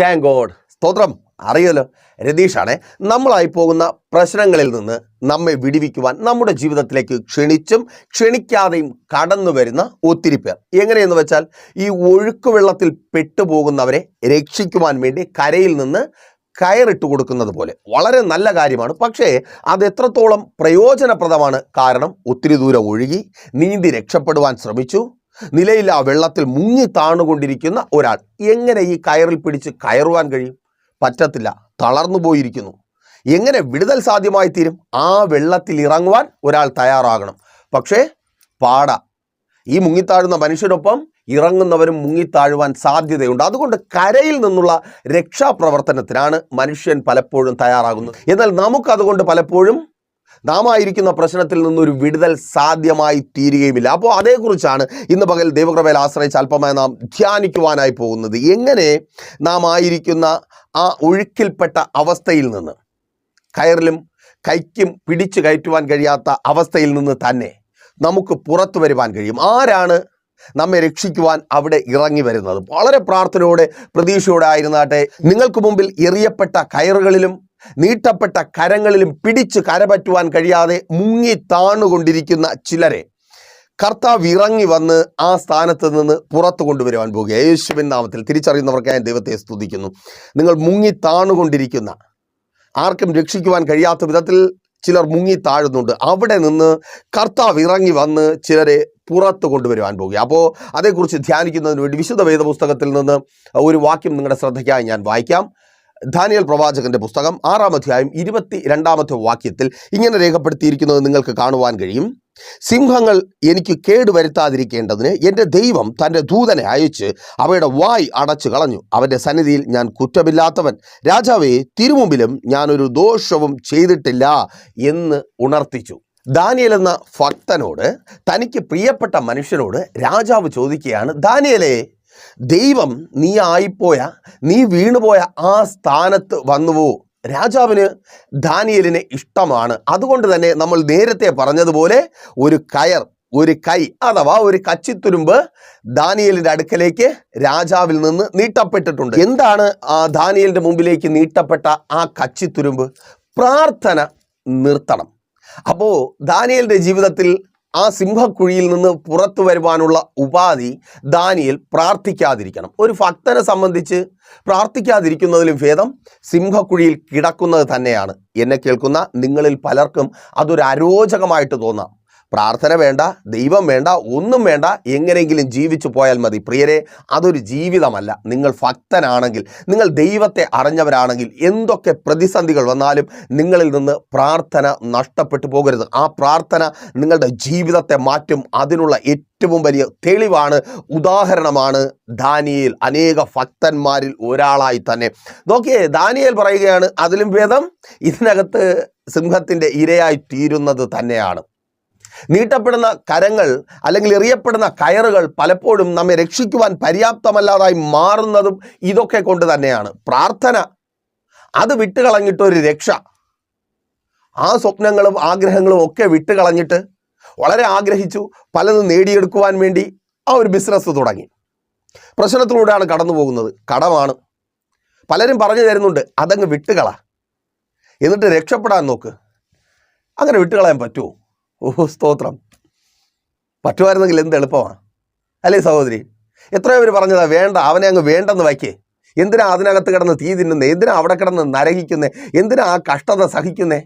Thank God സ്തോത്രം. അറിയല്ലോ. രതീഷാണേ നമ്മളായി പോകുന്ന പ്രശ്നങ്ങളിൽ നിന്ന് നമ്മെ വിടിവിക്കുവാൻ നമ്മുടെ ജീവിതത്തിലേക്ക് ക്ഷണിച്ചും ക്ഷണിക്കാതെയും കടന്നു വരുന്ന ഒത്തിരി പേർ. എങ്ങനെയെന്ന് വെച്ചാൽ ഈ ഒഴുക്ക് വെള്ളത്തിൽ പെട്ടുപോകുന്നവരെ രക്ഷിക്കുവാൻ വേണ്ടി കരയിൽ നിന്ന് കയറിട്ട് കൊടുക്കുന്നത് പോലെ. വളരെ നല്ല കാര്യമാണ്. പക്ഷേ അത് എത്രത്തോളം പ്രയോജനപ്രദമാണ്? കാരണം ഒത്തിരി ദൂരം ഒഴുകി നീന്തി രക്ഷപ്പെടുവാൻ ശ്രമിച്ചു നിലയിൽ ആ വെള്ളത്തിൽ മുങ്ങി താണുകൊണ്ടിരിക്കുന്ന ഒരാൾ. എങ്ങനെ ഈ കയറിൽ പിടിച്ച് കയറുവാൻ കഴിയും? പറ്റത്തില്ല. തളർന്നു പോയിരിക്കുന്നു. എങ്ങനെ വിടുതൽ സാധ്യമായി തീരും? ആ വെള്ളത്തിൽ ഇറങ്ങുവാൻ ഒരാൾ തയ്യാറാകണം. പക്ഷേ പാട. ഈ മുങ്ങിത്താഴുന്ന മനുഷ്യനൊപ്പം ഇറങ്ങുന്നവരും മുങ്ങിത്താഴുവാൻ സാധ്യതയുണ്ട്. അതുകൊണ്ട് കരയിൽ നിന്നുള്ള രക്ഷാപ്രവർത്തനത്തിനാണ് മനുഷ്യൻ പലപ്പോഴും തയ്യാറാകുന്നത്. എന്നാൽ നമുക്കതുകൊണ്ട് പലപ്പോഴും നാം ആയിരിക്കുന്ന പ്രശ്നത്തിൽ നിന്നൊരു വിടുതൽ സാധ്യമായി തീരുകയുമില്ല. അപ്പോൾ അതേക്കുറിച്ചാണ് ഇന്ന് പകൽ ദൈവകൃപയിൽ ആശ്രയിച്ച് അല്പമായി നാം ധ്യാനിക്കുവാനായി പോകുന്നത്. എങ്ങനെ നാം ആയിരിക്കുന്ന ആ ഒഴുക്കിൽപ്പെട്ട അവസ്ഥയിൽ നിന്ന് കയറിലും കൈക്കും പിടിച്ചു കയറ്റുവാൻ കഴിയാത്ത അവസ്ഥയിൽ നിന്ന് തന്നെ നമുക്ക് പുറത്തു വരുവാൻ കഴിയും. ആരാണ് നമ്മെ രക്ഷിക്കുവാൻ അവിടെ ഇറങ്ങി വരുന്നത്? വളരെ പ്രാർത്ഥനയോടെ പ്രതീക്ഷയോടെ ആയിരുന്നാട്ടെ നിങ്ങൾക്ക് മുമ്പിൽ എറിയപ്പെട്ട കയറുകളിലും നീട്ടപ്പെട്ട കരങ്ങളിലും പിടിച്ച് കരപറ്റുവാൻ കഴിയാതെ മുങ്ങി താണുകൊണ്ടിരിക്കുന്ന ചിലരെ കർത്താവ് ഇറങ്ങി വന്ന് ആ സ്ഥാനത്ത് നിന്ന് പുറത്തു കൊണ്ടുവരുവാൻ പോകുക. യേശുവിൻ നാമത്തിൽ തിരിച്ചറിയുന്നവർക്ക് ഞാൻ ദൈവത്തെ സ്തുതിക്കുന്നു. നിങ്ങൾ മുങ്ങി താണുകൊണ്ടിരിക്കുന്ന ആർക്കും രക്ഷിക്കുവാൻ കഴിയാത്ത വിധത്തിൽ ചിലർ മുങ്ങി താഴുന്നുണ്ട്. അവിടെ നിന്ന് കർത്താവ് ഇറങ്ങി വന്ന് ചിലരെ പുറത്ത് കൊണ്ടുവരുവാൻ പോകുക. അപ്പോൾ അതേക്കുറിച്ച് ധ്യാനിക്കുന്നതിന് വേണ്ടി വിശുദ്ധ വേദപുസ്തകത്തിൽ നിന്ന് ഒരു വാക്യം നിങ്ങളുടെ ശ്രദ്ധയ്ക്കായി ഞാൻ വായിക്കാം. ദാനിയൽ പ്രവാചകന്റെ പുസ്തകം ആറാം അധ്യായം ഇരുപത്തി രണ്ടാമത്തെ വാക്യത്തിൽ ഇങ്ങനെ രേഖപ്പെടുത്തിയിരിക്കുന്നത് നിങ്ങൾക്ക് കാണുവാൻ കഴിയും. സിംഹങ്ങൾ എനിക്ക് കേടുവരുത്താതിരിക്കേണ്ടതിന് എന്റെ ദൈവം തന്റെ ദൂതനെ അയച്ച് അവയുടെ വായ് അടച്ചു കളഞ്ഞു. അവന്റെ സന്നിധിയിൽ ഞാൻ കുറ്റമില്ലാത്തവൻ. രാജാവേ തിരുമുമ്പിലും ഞാനൊരു ദോഷവും ചെയ്തിട്ടില്ല എന്ന് ഉണർത്തിച്ചു. ദാനിയൽ എന്ന ഭക്തനോട് തനിക്ക് പ്രിയപ്പെട്ട മനുഷ്യനോട് രാജാവ് ചോദിക്കുകയാണ് ദാനിയലേ ദൈവം നീ ആയിപ്പോയ നീ വീണുപോയ ആ സ്ഥാനത്ത് വന്നുവോ? രാജാവിന് ദാനിയലിനെ ഇഷ്ടമാണ്. അതുകൊണ്ട് തന്നെ നമ്മൾ നേരത്തെ പറഞ്ഞതുപോലെ ഒരു കയർ ഒരു കൈ അഥവാ ഒരു കച്ചിത്തുരുമ്പ് ദാനിയലിന്റെ അടുക്കലേക്ക് രാജാവിൽ നിന്ന് നീട്ടപ്പെട്ടിട്ടുണ്ട്. എന്താണ് ആ ദാനിയലിന്റെ മുമ്പിലേക്ക് നീട്ടപ്പെട്ട ആ കച്ചിത്തുരുമ്പ്? പ്രാർത്ഥന നിർത്തണം. അപ്പോൾ ദാനിയലിന്റെ ജീവിതത്തിൽ ആ സിംഹക്കുഴിയിൽ നിന്ന് പുറത്തു വരുവാനുള്ള ഉപാധി ദാനിയിൽ പ്രാർത്ഥിക്കാതിരിക്കണം. ഒരു ഭക്തനെ സംബന്ധിച്ച് പ്രാർത്ഥിക്കാതിരിക്കുന്നതിലും ഭേദം സിംഹക്കുഴിയിൽ കിടക്കുന്നത് തന്നെയാണ്. എന്നെ കേൾക്കുന്ന നിങ്ങളിൽ പലർക്കും അതൊരു അരോചകമായിട്ട് തോന്നാം. പ്രാർത്ഥന വേണ്ട ദൈവം വേണ്ട ഒന്നും വേണ്ട എങ്ങനെയെങ്കിലും ജീവിച്ചു പോയാൽ മതി. പ്രിയരെ അതൊരു ജീവിതമല്ല. നിങ്ങൾ ഭക്തനാണെങ്കിൽ നിങ്ങൾ ദൈവത്തെ അറിഞ്ഞവരാണെങ്കിൽ എന്തൊക്കെ പ്രതിസന്ധികൾ വന്നാലും നിങ്ങളിൽ നിന്ന് പ്രാർത്ഥന നഷ്ടപ്പെട്ടു പോകരുത്. ആ പ്രാർത്ഥന നിങ്ങളുടെ ജീവിതത്തെ മാറ്റും. അതിനുള്ള ഏറ്റവും വലിയ തെളിവാണ് ഉദാഹരണമാണ് ദാനിയേൽ. അനേക ഭക്തന്മാരിൽ ഒരാളായി തന്നെ. നോക്കിയേ ദാനിയേൽ പറയുകയാണ് അതിലും ഭേദം ഇതിനകത്ത് സിംഹത്തിന്റെ ഇരയായി തീരുന്നത് തന്നെയാണ്. നീട്ടപ്പെടുന്ന കരങ്ങൾ അല്ലെങ്കിൽ എറിയപ്പെടുന്ന കയറുകൾ പലപ്പോഴും നമ്മെ രക്ഷിക്കുവാൻ പര്യാപ്തമല്ലാതായി മാറുന്നതും ഇതൊക്കെ കൊണ്ട് തന്നെയാണ്. പ്രാർത്ഥന അത് വിട്ടുകളഞ്ഞിട്ട് ഒരു രക്ഷ. ആ സ്വപ്നങ്ങളും ആഗ്രഹങ്ങളും ഒക്കെ വിട്ടുകളഞ്ഞിട്ട് വളരെ ആഗ്രഹിച്ചു പലതും നേടിയെടുക്കുവാൻ വേണ്ടി ആ ഒരു ബിസിനസ് തുടങ്ങി. പ്രശ്നത്തിലൂടെയാണ് കടന്നു പോകുന്നത്. കടമാണ്. പലരും പറഞ്ഞു തരുന്നുണ്ട് അതങ്ങ് വിട്ടുകള. എന്നിട്ട് രക്ഷപ്പെടാൻ നോക്ക്. അങ്ങനെ വിട്ടുകളയാൻ പറ്റുമോ? ഓ സ്തോത്രം. പറ്റുമായിരുന്നെങ്കിൽ എന്ത് എളുപ്പമാണ് അല്ലേ സഹോദരി? എത്രയോ പേര് പറഞ്ഞതാ വേണ്ട അവനെ അങ്ങ് വേണ്ടെന്ന് വയ്ക്കേ. എന്തിനാ അതിനകത്ത് കിടന്ന് തീ തിന്നുന്നേ? എന്തിനാ അവിടെ കിടന്ന് നരകിക്കുന്നേ? എന്തിനാ ആ കഷ്ടത സഹിക്കുന്നേ?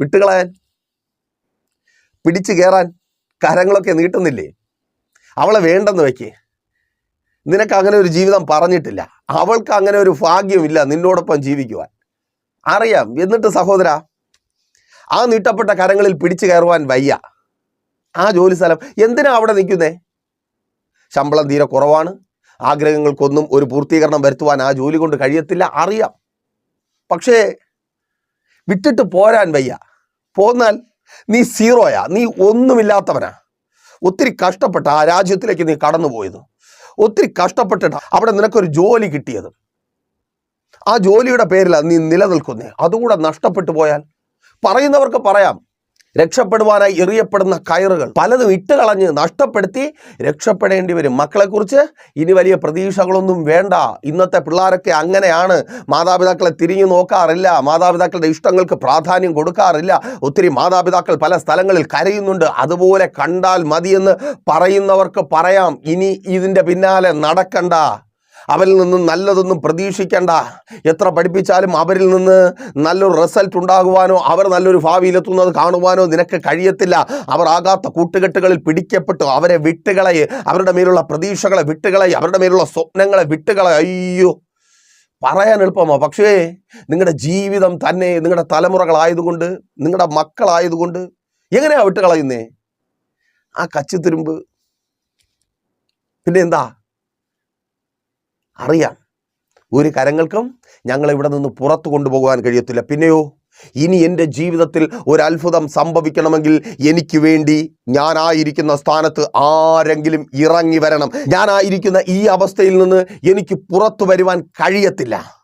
വിട്ടുകളയാൻ പിടിച്ചു കയറാൻ കരങ്ങളൊക്കെ നീട്ടുന്നില്ലേ? അവളെ വേണ്ടെന്ന് വയ്ക്കേ. നിനക്ക് അങ്ങനെ ഒരു ജീവിതം പറഞ്ഞിട്ടില്ല. അവൾക്ക് അങ്ങനെ ഒരു ഭാഗ്യമില്ല നിന്നോടൊപ്പം ജീവിക്കുവാൻ. അറിയാം. എന്നിട്ട് സഹോദര ആ നീട്ടപ്പെട്ട കരങ്ങളിൽ പിടിച്ചു കയറുവാൻ വയ്യ. ആ ജോലി സ്ഥലം എന്തിനാ അവിടെ നിൽക്കുന്നേ? ശമ്പളം തീരെ കുറവാണ്. ആഗ്രഹങ്ങൾക്കൊന്നും ഒരു പൂർത്തീകരണം വരുത്തുവാൻ ആ ജോലി കൊണ്ട് കഴിയത്തില്ല അറിയാം. പക്ഷേ വിട്ടിട്ട് പോരാൻ വയ്യ. പോന്നാൽ നീ സീറോയാ നീ ഒന്നുമില്ലാത്തവനാ. ഒത്തിരി കഷ്ടപ്പെട്ട ആ രാജ്യത്തിലേക്ക് നീ കടന്നു പോയത് ഒത്തിരി കഷ്ടപ്പെട്ടിട്ട് അവിടെ നിനക്കൊരു ജോലി കിട്ടിയത്. ആ ജോലിയുടെ പേരിലാണ് നീ നിലനിൽക്കുന്നേ. അതുകൂടെ നഷ്ടപ്പെട്ടു പോയാൽ പറയുന്നവർക്ക് പറയാം. രക്ഷപ്പെടുവാനായി എറിയപ്പെടുന്ന കയറുകൾ പലതും ഇട്ട് കളഞ്ഞ് നഷ്ടപ്പെടുത്തി രക്ഷപ്പെടേണ്ടി വരും. മക്കളെക്കുറിച്ച് ഇനി വലിയ പ്രതീക്ഷകളൊന്നും വേണ്ട. ഇന്നത്തെ പിള്ളേരൊക്കെ അങ്ങനെയാണ്. മാതാപിതാക്കളെ തിരിഞ്ഞു നോക്കാറില്ല. മാതാപിതാക്കളുടെ ഇഷ്ടങ്ങൾക്ക് പ്രാധാന്യം കൊടുക്കാറില്ല. ഒത്തിരി മാതാപിതാക്കൾ പല സ്ഥലങ്ങളിൽ കരയുന്നുണ്ട്. അതുപോലെ കണ്ടാൽ മതിയെന്ന് പറയുന്നവർക്ക് പറയാം. ഇനി ഇതിന്റെ പിന്നാലെ നടക്കണ്ട. അവരിൽ നിന്ന് നല്ലതൊന്നും പ്രതീക്ഷിക്കേണ്ട. എത്ര പഠിപ്പിച്ചാലും അവരിൽ നിന്ന് നല്ലൊരു റിസൾട്ട് ഉണ്ടാകുവാനോ അവർ നല്ലൊരു ഭാവിയിലെത്തുന്നത് കാണുവാനോ നിനക്ക് കഴിയത്തില്ല. അവർ ആകാത്ത കൂട്ടുകെട്ടുകളിൽ പിടിക്കപ്പെട്ടു. അവരെ വിട്ടുകളയെ. അവരുടെ മേലുള്ള പ്രതീക്ഷകളെ വിട്ടുകളെ അവരുടെ മേലുള്ള സ്വപ്നങ്ങളെ വിട്ടുകളെ അയ്യോ. പറയാൻ എളുപ്പമാണ് പക്ഷേ നിങ്ങളുടെ ജീവിതം തന്നെ നിങ്ങളുടെ തലമുറകളായതുകൊണ്ട് നിങ്ങളുടെ മക്കളായതുകൊണ്ട് എങ്ങനെയാണ് വിട്ടുകളയുന്നേ? ആ കച്ചിത്തുരുമ്പ്. പിന്നെ എന്താ? അറിയാം. ഒരു കരങ്ങൾക്കും ഞങ്ങളിവിടെ നിന്ന് പുറത്തു കൊണ്ടുപോകാൻ കഴിയത്തില്ല. പിന്നെയോ ഇനി എന്റെ ജീവിതത്തിൽ ഒരു അത്ഭുതം സംഭവിക്കണമെങ്കിൽ എനിക്ക് വേണ്ടി ഞാനായിരിക്കുന്ന സ്ഥാനത്ത് ആരെങ്കിലും ഇറങ്ങി വരണം. ഞാനായിരിക്കുന്ന ഈ അവസ്ഥയിൽ നിന്ന് എനിക്ക് പുറത്തു വരുവാൻ കഴിയത്തില്ല.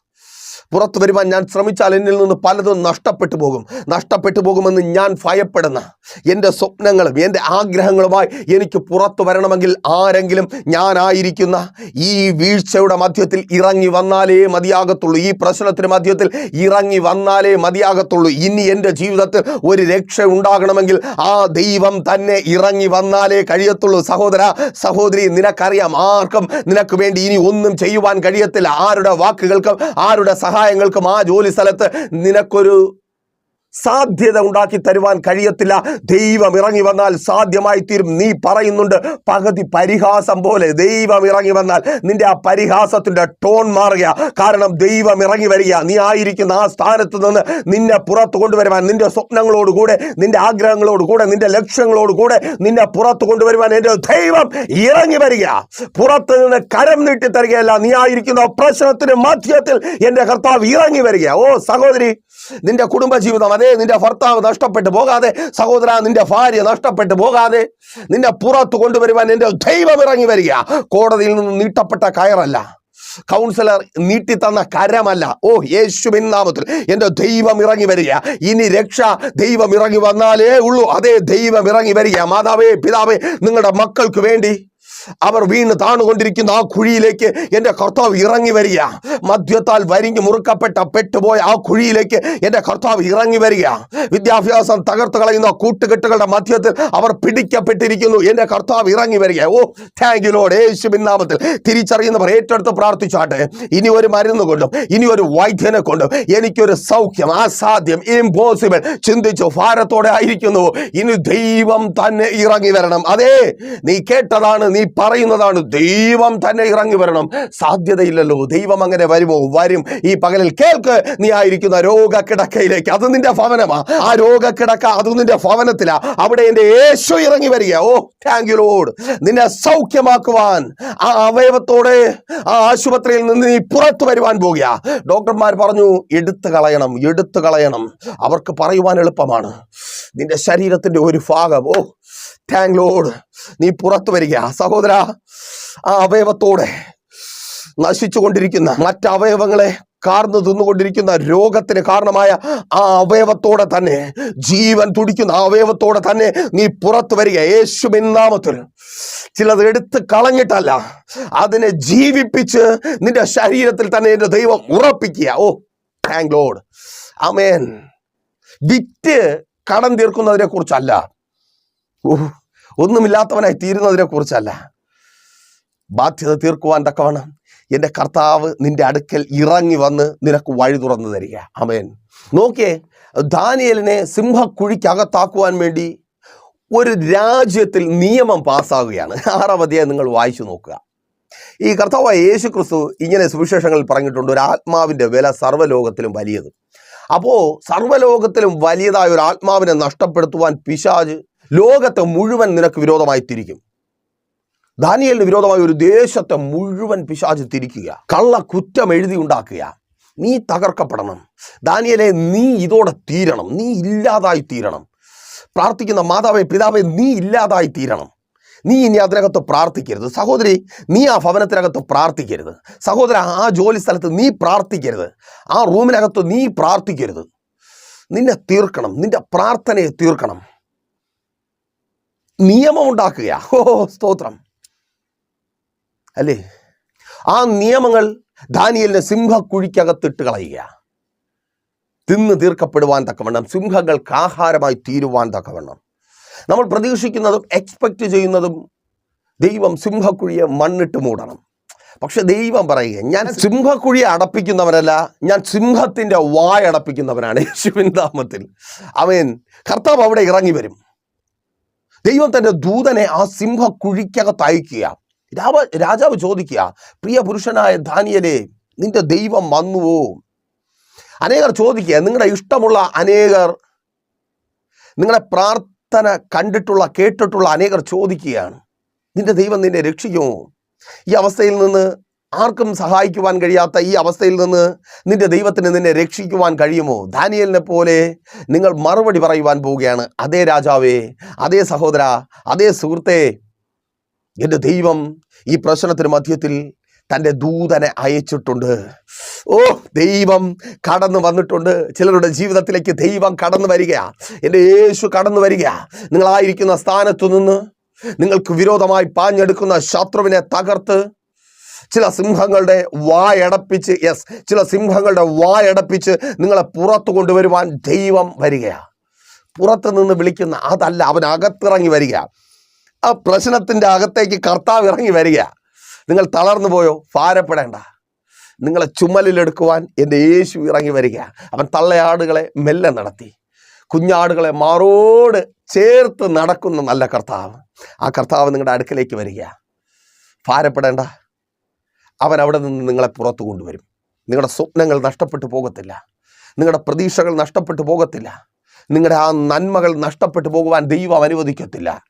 പുറത്തു വരുവാൻ ഞാൻ ശ്രമിച്ചാൽ എന്നിൽ നിന്ന് പലതും നഷ്ടപ്പെട്ടു പോകും. നഷ്ടപ്പെട്ടു പോകുമെന്ന് ഞാൻ ഭയപ്പെടുന്ന എന്റെ സ്വപ്നങ്ങളും എന്റെ ആഗ്രഹങ്ങളുമായി എനിക്ക് പുറത്തു വരണമെങ്കിൽ ആരെങ്കിലും ഞാനായിരിക്കുന്ന ഈ വീഴ്ചയുടെ മധ്യത്തിൽ ഇറങ്ങി വന്നാലേ മതിയാകത്തുള്ളൂ. ഈ പ്രശ്നത്തിന് മധ്യത്തിൽ ഇറങ്ങി വന്നാലേ മതിയാകത്തുള്ളൂ. ഇനി എന്റെ ജീവിതത്തിൽ ഒരു രക്ഷ ഉണ്ടാകണമെങ്കിൽ ആ ദൈവം തന്നെ ഇറങ്ങി വന്നാലേ കഴിയത്തുള്ളൂ. സഹോദര സഹോദരി നിനക്കറിയാം ആർക്കും നിനക്ക് വേണ്ടി ഇനി ഒന്നും ചെയ്യുവാൻ കഴിയത്തില്ല. ആരുടെ വാക്കുകൾക്കും ആരുടെ സഹായങ്ങൾക്കും ആ ജോലി സ്ഥലത്ത് നിനക്കൊരു സാധ്യത ഉണ്ടാക്കി തരുവാൻ കഴിയത്തില്ല. ദൈവം ഇറങ്ങി വന്നാൽ സാധ്യമായി തീരും. നീ പറയുന്നുണ്ട് പകുതി പരിഹാസം പോലെ ദൈവം ഇറങ്ങി വന്നാൽ നിന്റെ ആ പരിഹാസത്തിന്റെ ടോൺ മാറുക കാരണം ദൈവം ഇറങ്ങി വരിക. നീ ആയിരിക്കുന്ന ആ സ്ഥാനത്ത് നിന്ന് നിന്നെ പുറത്തു കൊണ്ടുവരുവാൻ നിന്റെ സ്വപ്നങ്ങളോടുകൂടെ നിന്റെ ആഗ്രഹങ്ങളോടുകൂടെ നിന്റെ ലക്ഷ്യങ്ങളോടുകൂടെ നിന്നെ പുറത്തു കൊണ്ടുവരുവാൻ എന്റെ ദൈവം ഇറങ്ങി വരിക. പുറത്ത് നിന്ന് കരം നീട്ടി തരികയല്ല. നീ ആയിരിക്കുന്ന പ്രശ്നത്തിന് മധ്യത്തിൽ എന്റെ കർത്താവ് ഇറങ്ങി വരിക. ഓ സഹോദരി നിന്റെ കുടുംബജീവിതം അതേ നിന്റെ ഭർത്താവ് നഷ്ടപ്പെട്ടു പോകാതെ സഹോദര നിന്റെ ഭാര്യ നഷ്ടപ്പെട്ടു പോകാതെ നിന്റെ പുറത്തു കൊണ്ടുവരുവാൻ എന്റെ ദൈവം ഇറങ്ങി വരിക. കോടതിയിൽ നിന്ന് നീട്ടപ്പെട്ട കയറല്ല. കൗൺസിലർ നീട്ടിത്തന്ന കരമല്ല. ഓ യേശുവിൻ നാമത്തിൽ എന്റെ ദൈവം ഇറങ്ങി വരിക. ഇനി രക്ഷ ദൈവം ഇറങ്ങി വന്നാലേ ഉള്ളൂ. അതേ ദൈവം ഇറങ്ങി വരിക. മാതാവേ പിതാവേ നിങ്ങളുടെ മക്കൾക്ക് വേണ്ടി അവർ വീണ് താണുകൊണ്ടിരിക്കുന്ന ആ കുഴിയിലേക്ക് എന്റെ കർത്താവ് ഇറങ്ങി വരിക. മദ്യത്താൽ വരിഞ്ഞ് മുറുക്കപ്പെട്ട പെട്ടുപോയ ആ കുഴിയിലേക്ക് എന്റെ കർത്താവ് ഇറങ്ങി വരിക. വിദ്യാഭ്യാസം തകർത്ത് കളയുന്ന കൂട്ടുകെട്ടുകളുടെ മധ്യത്തിൽ അവർ പിടിക്കപ്പെട്ടിരിക്കുന്നു. എന്റെ കർത്താവ് ഇറങ്ങി വരിക. ഓ താങ്ക് യു ലോഡ് യേശു നാമത്തിൽ തിരിച്ചറിയുന്നവർ ഏറ്റെടുത്ത് പ്രാർത്ഥിച്ചാട്ടെ. ഇനി ഒരു മരുന്ന് കൊണ്ടും ഇനി ഒരു വൈദ്യനെ കൊണ്ടും എനിക്കൊരു സൗഖ്യം അസാധ്യം ഇമ്പോസിബിൾ ചിന്തിച്ചു ഭാരത്തോടെ ആയിരിക്കുന്നു. ഇനി ദൈവം തന്നെ ഇറങ്ങി വരണം. അതേ നീ കേട്ടതാണ് നീ പറയുന്നതാണ് ദൈവം തന്നെ ഇറങ്ങി വരണം. സാധ്യതയില്ലല്ലോ. ദൈവം അങ്ങനെ വരുമോ? വരും. ഈ പകലിൽ കേൾക്ക്. നീ ആയിരിക്കുന്ന രോഗക്കിടക്കയിലേക്ക്. അത് നിന്റെ ഭവനമാ. ആ രോഗക്കിടക്ക അത് നിന്റെ ഭവനത്തിലാ. അവിടെ എന്റെ യേശു ഇറങ്ങി വരിക. ഓ താങ്ക് യു ലോഡ് നിന്നെ സൗഖ്യമാക്കുവാൻ ആ അവയവത്തോടെ ആ ആശുപത്രിയിൽ നിന്ന് നീ പുറത്തു വരുവാൻ പോകുക. ഡോക്ടർമാർ പറഞ്ഞു എടുത്തു കളയണം എടുത്തു കളയണം. അവർക്ക് പറയുവാൻ എളുപ്പമാണ്. നിന്റെ ശരീരത്തിന്റെ ഒരു ഭാഗം ഓ താങ്ക് ലോഡ് നീ പുറത്തു വരിക. സഹോദര ആ അവയവത്തോടെ നശിച്ചുകൊണ്ടിരിക്കുന്ന മറ്റ് അവയവങ്ങളെ കാർന്നു തിന്നുകൊണ്ടിരിക്കുന്ന രോഗത്തിന് കാരണമായ ആ അവയവത്തോടെ തന്നെ ജീവൻ തുടിക്കുന്ന ആ അവയവത്തോടെ തന്നെ നീ പുറത്തു വരിക. യേശുവിൻ നാമത്തിൽ. ചിലത് എടുത്ത് കളഞ്ഞിട്ടല്ല അതിനെ ജീവിപ്പിച്ച് നിന്റെ ശരീരത്തിൽ തന്നെ എന്റെ ദൈവം ഉറപ്പിക്കുക. ഓ താങ്ക് ലോഡ് അമേൻ വിറ്റ് കടം തീർക്കുന്നതിനെ കുറിച്ചല്ല ഒന്നുമില്ലാത്തവനായി തീരുന്നതിനെ കുറിച്ചല്ല. ബാധ്യത തീർക്കുവാൻ തക്കവണ്ണം എന്റെ കർത്താവ് നിന്റെ അടുക്കൽ ഇറങ്ങി വന്ന് നിനക്ക് വഴി തുറന്നു തരിക. അമേൻ നോക്കിയേ ദാനിയലിനെ സിംഹക്കുഴിക്കകത്താക്കുവാൻ വേണ്ടി ഒരു രാജ്യത്തിൽ നിയമം പാസ്സാകുകയാണ്. ആറാം അധ്യായം നിങ്ങൾ വായിച്ചു നോക്കുക. ഈ കർത്താവായ യേശു ക്രിസ്തു ഇങ്ങനെ സുവിശേഷങ്ങളിൽ പറഞ്ഞിട്ടുണ്ട് ഒരു ആത്മാവിന്റെ വില സർവലോകത്തിലും വലിയത്. അപ്പോൾ സർവലോകത്തിലും വലിയതായ ഒരു ആത്മാവിനെ നഷ്ടപ്പെടുത്തുവാൻ പിശാജ് ലോകത്തെ മുഴുവൻ നിനക്ക് വിരോധമായി തിരിക്കും. ദാനിയലിന് വിരോധമായ ഒരു ദേശത്തെ മുഴുവൻ പിശാച് തിരിക്കുക. കള്ള കുറ്റം എഴുതി ഉണ്ടാക്കുക. നീ തകർക്കപ്പെടണം. ദാനിയലെ നീ ഇതോടെ തീരണം. നീ ഇല്ലാതായി തീരണം. പ്രാർത്ഥിക്കുന്ന മാതാവേ പിതാവേ നീ ഇല്ലാതായി തീരണം. നീ ഇനി അതിനകത്ത് പ്രാർത്ഥിക്കരുത്. സഹോദരി നീ ആ ഭവനത്തിനകത്ത് പ്രാർത്ഥിക്കരുത്. സഹോദര ആ ജോലി സ്ഥലത്ത് നീ പ്രാർത്ഥിക്കരുത്. ആ റൂമിനകത്ത് നീ പ്രാർത്ഥിക്കരുത്. നിന്നെ തീർക്കണം. നിന്റെ പ്രാർത്ഥനയെ തീർക്കണം. നിയമം ഉണ്ടാക്കുക ഓ സ്തോത്രം. അല്ലേ? ആ നിയമങ്ങൾ ദാനിയലിനെ സിംഹക്കുഴിക്കകത്തിട്ട് കളയുക തിന്ന് തീർക്കപ്പെടുവാൻ തക്കവണ്ണം സിംഹങ്ങൾക്ക് ആഹാരമായി തീരുവാൻ തക്കവണ്ണം. നമ്മൾ പ്രതീക്ഷിക്കുന്നതും എക്സ്പെക്റ്റ് ചെയ്യുന്നതും ദൈവം സിംഹക്കുഴിയെ മണ്ണിട്ട് മൂടണം. പക്ഷെ ദൈവം പറയുക ഞാൻ സിംഹക്കുഴിയെ അടപ്പിക്കുന്നവനല്ല ഞാൻ സിംഹത്തിന്റെ വായ അടപ്പിക്കുന്നവനാണ് യേശുവിൻ ധാമത്തിൽ അവൻ കർത്താവ് അവിടെ ഇറങ്ങി വരും. ദൈവം തന്റെ ദൂതനെ ആ സിംഹക്കുഴിക്കകത്ത് അയക്കുക രാവ രാജാവ് ചോദിക്കുക പ്രിയ പുരുഷനായ ധാനിയലെ നിന്റെ ദൈവം വന്നുവോ? അനേകർ ചോദിക്കുക നിങ്ങളുടെ ഇഷ്ടമുള്ള അനേകർ നിങ്ങളുടെ പ്രാർത്ഥന കണ്ടിട്ടുള്ള കേട്ടിട്ടുള്ള അനേകർ ചോദിക്കുകയാണ്. നിന്റെ ദൈവം നിന്നെ രക്ഷിക്കുമോ? ഈ അവസ്ഥയിൽ നിന്ന് ആർക്കും സഹായിക്കുവാൻ കഴിയാത്ത ഈ അവസ്ഥയിൽ നിന്ന് നിന്റെ ദൈവത്തിന് നിന്നെ രക്ഷിക്കുവാൻ കഴിയുമോ? ദാനിയലിനെ പോലെ നിങ്ങൾ മറുപടി പറയുവാൻ പോവുകയാണ്. അതേ രാജാവേ അതേ സഹോദര അതേ സുഹൃത്തെ എന്റെ ദൈവം ഈ പ്രശ്നത്തിന് മധ്യത്തിൽ തന്റെ ദൂതനെ അയച്ചിട്ടുണ്ട്. ഓ ദൈവം കടന്നു വന്നിട്ടുണ്ട്. ചിലരുടെ ജീവിതത്തിലേക്ക് ദൈവം കടന്നു വരിക. എന്റെ യേശു കടന്നു വരിക. നിങ്ങളായിരിക്കുന്ന സ്ഥാനത്തു നിന്ന് നിങ്ങൾക്ക് വിരോധമായി പാഞ്ഞെടുക്കുന്ന ശത്രുവിനെ തകർത്ത് ചില സിംഹങ്ങളുടെ വായടപ്പിച്ച് യെസ് ചില സിംഹങ്ങളുടെ വായടപ്പിച്ച് നിങ്ങളെ പുറത്തു കൊണ്ടുവരുവാൻ ദൈവം വരികയാണ് പുറത്ത് നിന്ന് വിളിക്കുന്ന അതല്ല അവൻ അകത്തിറങ്ങി വരിക ആ പ്രശ്നത്തിന്റെ അകത്തേക്ക് കർത്താവ് ഇറങ്ങി വരിക നിങ്ങൾ തളർന്നു പോയോ? ഭാരപ്പെടേണ്ട. നിങ്ങളെ ചുമലിലെടുക്കുവാൻ എന്റെ യേശു ഇറങ്ങി വരിക അവൻ തള്ളയാടുകളെ മെല്ലെ നടത്തി. കുഞ്ഞാടുകളെ മാറോട് ചേർത്ത് നടക്കുന്ന നല്ല കർത്താവ്. ആ കർത്താവ് നിങ്ങളുടെ അടുക്കലേക്ക് വരിക ഭാരപ്പെടേണ്ട. അവൻ അവിടെ നിന്ന് നിങ്ങളെ പുറത്തു കൊണ്ടുവരും. നിങ്ങളുടെ സ്വപ്നങ്ങൾ നഷ്ടപ്പെട്ടു പോകത്തില്ല. നിങ്ങളുടെ പ്രതീക്ഷകൾ നഷ്ടപ്പെട്ടു പോകത്തില്ല. നിങ്ങളുടെ ആ നന്മകൾ നഷ്ടപ്പെട്ടു പോകുവാൻ ദൈവം അനുവദിക്കത്തില്ല.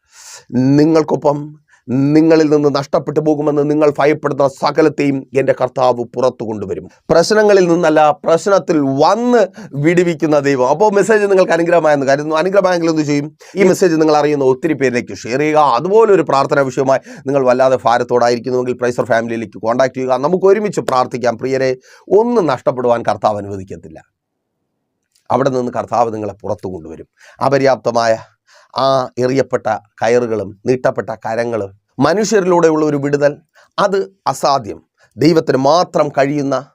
നിങ്ങൾക്കൊപ്പം നിങ്ങളിൽ നിന്ന് നഷ്ടപ്പെട്ടു പോകുമെന്ന് നിങ്ങൾ ഭയപ്പെടുന്ന സകലത്തെയും എന്റെ കർത്താവ് പുറത്തു കൊണ്ടുവരും. പ്രശ്നങ്ങളിൽ നിന്നല്ല പ്രശ്നത്തിൽ വന്ന് വിടുവിക്കുന്ന ദൈവം. അപ്പോൾ മെസ്സേജ് നിങ്ങൾക്ക് അനുഗ്രഹമായെന്ന് കരുതുന്നു. അനുഗ്രഹമായെങ്കിൽ എന്ത് ചെയ്യും? ഈ മെസ്സേജ് നിങ്ങൾ അറിയുന്ന ഒത്തിരി പേരിലേക്ക് ഷെയർ ചെയ്യുക. അതുപോലെ ഒരു പ്രാർത്ഥനാ വിഷയമായി നിങ്ങൾ വല്ലാതെ ഭാരത്തോടായിരിക്കുന്നുവെങ്കിൽ പ്രൈസർ ഫാമിലിയിലേക്ക് കോൺടാക്ട് ചെയ്യുക. നമുക്ക് ഒരുമിച്ച് പ്രാർത്ഥിക്കാം. പ്രിയരെ ഒന്നും നഷ്ടപ്പെടുവാൻ കർത്താവ് അനുവദിക്കത്തില്ല. അവിടെ നിന്ന് കർത്താവ് നിങ്ങളെ പുറത്തു കൊണ്ടുവരും. അപര്യാപ്തമായ ആ എറിയപ്പെട്ട കയറുകളും നീട്ടപ്പെട്ട കരങ്ങളും മനുഷ്യരിലൂടെയുള്ള ഒരു വിടുതൽ. അത് അസാധ്യം. ദൈവത്തിന് മാത്രം കഴിയുന്ന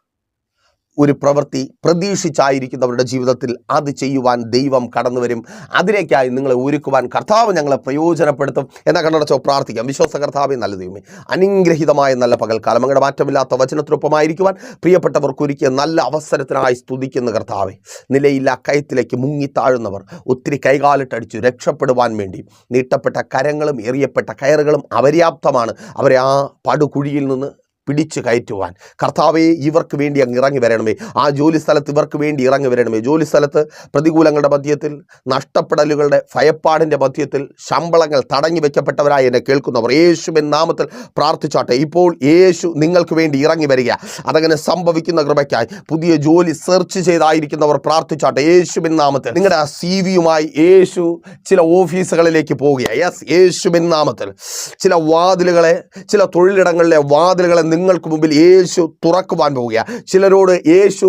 ഒരു പ്രവൃത്തി പ്രതീക്ഷിച്ചായിരിക്കുന്നവരുടെ ജീവിതത്തിൽ അത് ചെയ്യുവാൻ ദൈവം കടന്നു വരും. അതിലേക്കായി നിങ്ങളെ ഒരുക്കുവാൻ കർത്താവ് ഞങ്ങളെ പ്രയോജനപ്പെടുത്തും. എന്ന കണ്ണടച്ചോ പ്രാർത്ഥിക്കാം. വിശ്വാസ കർത്താവെ നല്ല ദൈവമേ അനുഗ്രഹീതമായ നല്ല പകൽക്കാലം. അങ്ങയുടെ മാറ്റമില്ലാത്ത വചനത്തിനൊപ്പമായിരിക്കുവാൻ പ്രിയപ്പെട്ടവർക്ക് ഒരുക്കിയ നല്ല അവസരത്തിനായി സ്തുതിക്കുന്ന കർത്താവെ. നിലയില്ല കയത്തിലേക്ക് മുങ്ങിത്താഴുന്നവർ ഒത്തിരി കൈകാലിട്ടടിച്ചു രക്ഷപ്പെടുവാൻ വേണ്ടി നീട്ടപ്പെട്ട കരങ്ങളും എറിയപ്പെട്ട കയറുകളും അപര്യാപ്തമാണ്. അവരെ ആ പടുകുഴിയിൽ നിന്ന് പിടിച്ചു കയറ്റുവാൻ. കർത്താവെ ഇവർക്ക് വേണ്ടി അങ്ങ് ഇറങ്ങി വരണമേ. ആ ജോലി സ്ഥലത്ത് ഇവർക്ക് വേണ്ടി ഇറങ്ങി വരണമേ. ജോലി സ്ഥലത്ത് പ്രതികൂലങ്ങളുടെ മധ്യത്തിൽ നഷ്ടപ്പെടലുകളുടെ ഭയപ്പാടിന്റെ മധ്യത്തിൽ ശമ്പളങ്ങൾ തടഞ്ഞു വെക്കപ്പെട്ടവരായി എന്നെ കേൾക്കുന്നവർ. യേശുവിൻ നാമത്തിൽ പ്രാർത്ഥിച്ചാട്ടെ. ഇപ്പോൾ യേശു നിങ്ങൾക്ക് വേണ്ടി ഇറങ്ങി വരിക. അതങ്ങനെ സംഭവിക്കുന്ന കൃപയ്ക്കായി പുതിയ ജോലി സെർച്ച് ചെയ്തായിരിക്കുന്നവർ പ്രാർത്ഥിച്ചാട്ടെ. യേശുവിൻ നാമത്തിൽ. നിങ്ങളുടെ ആ സി വിയുമായി യേശു ചില ഓഫീസുകളിലേക്ക് പോവുക യെസ് യേശുവിൻ നാമത്തിൽ. ചില വാതിലുകളെ ചില തൊഴിലിടങ്ങളിലെ വാതിലുകളെ നിങ്ങൾക്ക് മുമ്പിൽ യേശു തുറക്കുവാൻ പോവുകയാണ് ചിലരോട് യേശു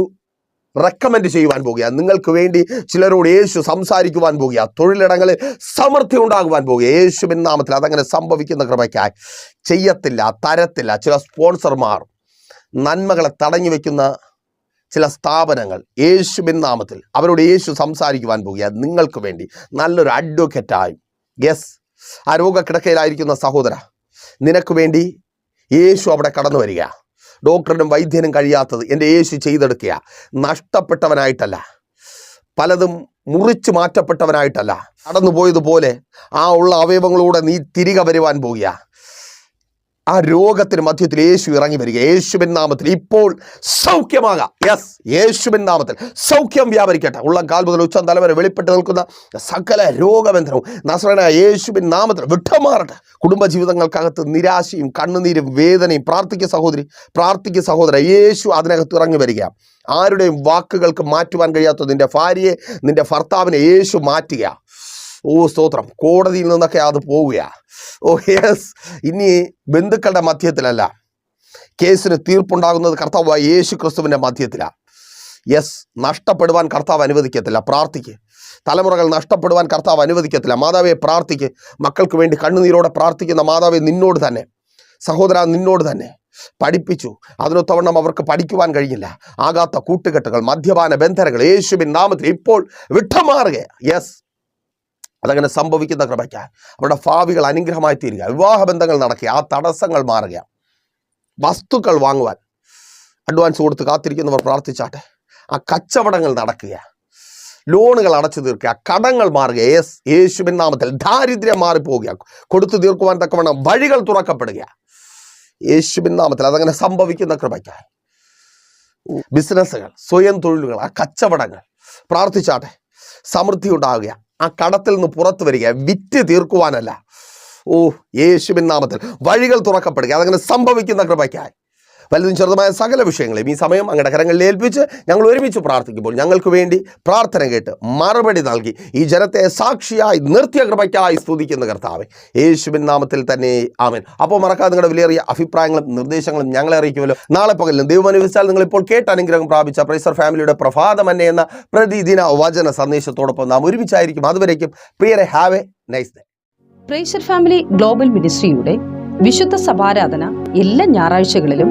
റെക്കമെൻഡ് ചെയ്യുവാൻ പോകുക നിങ്ങൾക്ക് വേണ്ടി ചിലരോട് യേശു സംസാരിക്കുവാൻ പോകുക തൊഴിലിടങ്ങളിൽ സമൃദ്ധി ഉണ്ടാകുവാൻ പോകുക യേശുവിൻ നാമത്തിൽ അതങ്ങനെ സംഭവിക്കുന്ന കൃപയ്ക്കായി ചെയ്യത്തില്ല തരത്തില്ല. ചില സ്പോൺസർമാർ നന്മകളെ തടഞ്ഞു വെക്കുന്ന ചില സ്ഥാപനങ്ങൾ യേശുവിൻ നാമത്തിൽ അവരോട് യേശു സംസാരിക്കുവാൻ പോകുക നിങ്ങൾക്ക് വേണ്ടി നല്ലൊരു അഡ്വക്കറ്റായും യെസ് ആ രോഗക്കിടക്കയിലായിരിക്കുന്ന സഹോദര നിനക്ക് വേണ്ടി യേശു അവിടെ കടന്നു വരിക. ഡോക്ടറിനും വൈദ്യനും കഴിയാത്തത് എന്റെ യേശു ചെയ്തെടുക്കുക. നഷ്ടപ്പെട്ടവനായിട്ടല്ല. പലതും മുറിച്ചു മാറ്റപ്പെട്ടവനായിട്ടല്ല. കടന്നുപോയതുപോലെ ആ ഉള്ള അവയവങ്ങളൂടെ നീ തിരികെ വരുവാൻ പോകുക. ആ രോഗത്തിന് മധ്യത്തിൽ യേശു ഇറങ്ങി വരിക. യേശുവിൻ നാമത്തിൽ ഇപ്പോൾ സൗഖ്യമാകാം. യെസ് യേശുവിൻ നാമത്തിൽ സൗഖ്യം വ്യാപരിക്കട്ടെ. ഉള്ള കാൽ മുതൽ ഉച്ചം തലവരെ വെളിപ്പെട്ട് നിൽക്കുന്ന സകല രോഗബന്ധനവും നസ്രനായ യേശുവിൻ നാമത്തിൽ വിട്ടമാറട്ടെ. കുടുംബജീവിതങ്ങൾക്കകത്ത് നിരാശയും കണ്ണുനീരും വേദനയും പ്രാർത്ഥിക്കുക സഹോദരി പ്രാർത്ഥിക്കുക സഹോദര യേശു അതിനകത്ത് ഇറങ്ങി വരിക. ആരുടെയും വാക്കുകൾക്ക് മാറ്റുവാൻ കഴിയാത്ത നിന്റെ ഭാര്യയെ നിന്റെ ഭർത്താവിനെ യേശു മാറ്റുക. ഓ സ്തോത്രം. കോടതിയിൽ നിന്നൊക്കെ അത് പോവുക ഓ യെസ്. ഇനി ബന്ധുക്കളുടെ മധ്യത്തിലല്ല. കേസിന് തീർപ്പുണ്ടാകുന്നത് കർത്താവായ യേശു ക്രിസ്തുവിന്റെ മധ്യത്തിലാണ് യെസ് നഷ്ടപ്പെടുവാൻ കർത്താവ് അനുവദിക്കത്തില്ല. പ്രാർത്ഥിക്ക്. തലമുറകൾ നഷ്ടപ്പെടുവാൻ കർത്താവ് അനുവദിക്കത്തില്ല. മാതാവെ പ്രാർത്ഥിക്ക്. മക്കൾക്ക് വേണ്ടി കണ്ണുനീരോടെ പ്രാർത്ഥിക്കുന്ന മാതാവെ നിന്നോട് തന്നെ. സഹോദര നിന്നോട് തന്നെ. പഠിപ്പിച്ചു. അതിനൊത്തവണ്ണം അവർക്ക് പഠിക്കുവാൻ കഴിഞ്ഞില്ല. ആകാത്ത കൂട്ടുകെട്ടുകൾ മദ്യപാന ബന്ധനങ്ങൾ യേശുവിൻ നാമത്തിൽ ഇപ്പോൾ വിട്ടമാറുക യെസ്. അതങ്ങനെ സംഭവിക്കുന്ന കൃപയ്ക്ക് അവരുടെ ഭാവികൾ അനുഗ്രഹമായി തീരുക. വിവാഹ ബന്ധങ്ങൾ നടക്കുക. ആ തടസ്സങ്ങൾ മാറുക. വസ്തുക്കൾ വാങ്ങുവാൻ അഡ്വാൻസ് കൊടുത്ത് കാത്തിരിക്കുന്നവർ പ്രാർത്ഥിച്ചാട്ടെ. ആ കച്ചവടങ്ങൾ നടക്കുക. ലോണുകൾ അടച്ചു തീർക്കുക. കടങ്ങൾ മാറുക. യേസ് യേശുവിൻ നാമത്തിൽ ദാരിദ്ര്യം മാറിപ്പോവുക കൊടുത്തു തീർക്കുവാൻ തക്കവണ്ണം വഴികൾ തുറക്കപ്പെടുക. യേശുവിൻ നാമത്തിൽ അതങ്ങനെ സംഭവിക്കുന്ന കൃപയ്ക്ക ബിസിനസ്സുകൾ സ്വയം തൊഴിലുകൾ ആ കച്ചവടങ്ങൾ പ്രാർത്ഥിച്ചാട്ടെ സമൃദ്ധി ഉണ്ടാവുക ആ കടത്തിൽ നിന്ന് പുറത്തു വരിക വിറ്റ് തീർക്കുവാനല്ല. ഓ യേശുവിൻ നാമത്തിൽ വഴികൾ തുറക്കപ്പെടുക അതങ്ങനെ സംഭവിക്കുന്ന കൃപയ്ക്കായി. വലുതും ചെറുതുമായ സകല വിഷയങ്ങളെയും ഈ സമയം അങ്ങയുടെ കരങ്ങളിൽ ഏൽപ്പിച്ച് ഞങ്ങൾ ഒരുമിച്ച് പ്രാർത്ഥിക്കുമ്പോൾ ഞങ്ങൾക്ക് വേണ്ടി പ്രാർത്ഥന കേട്ട് മറുപടി നൽകി ഈ ജനത്തെ സാക്ഷിയായി നിർത്തിയ കൃപയ്ക്കായി സ്തുതിക്കുന്ന കർത്താവ് യേശുവിൻ നാമത്തിൽ തന്നെ ആമൻ. അപ്പോൾ മറക്കാതെ നിങ്ങളുടെ വിലയേറിയ അഭിപ്രായങ്ങളും നിർദ്ദേശങ്ങളും ഞങ്ങളെ അറിയിക്കുമല്ലോ. നാളെ പകലിലും ദൈവം അനുവദിച്ചാൽ നിങ്ങൾ ഇപ്പോൾ കേട്ട് അനുഗ്രഹം പ്രാപിച്ച പ്രൈസർ ഫാമിലിയുടെ പ്രഭാതമന്നെ എന്ന പ്രതിദിന വചന സന്ദേശത്തോടൊപ്പം നാം ഒരുമിച്ചായിരിക്കും. അതുവരേക്കും പ്രിയരെ have a nice day praiser family global മിനിസ്ട്രിയുടെ വിശുദ്ധ സഭാരാധന എല്ലാ ഞായറാഴ്ചകളിലും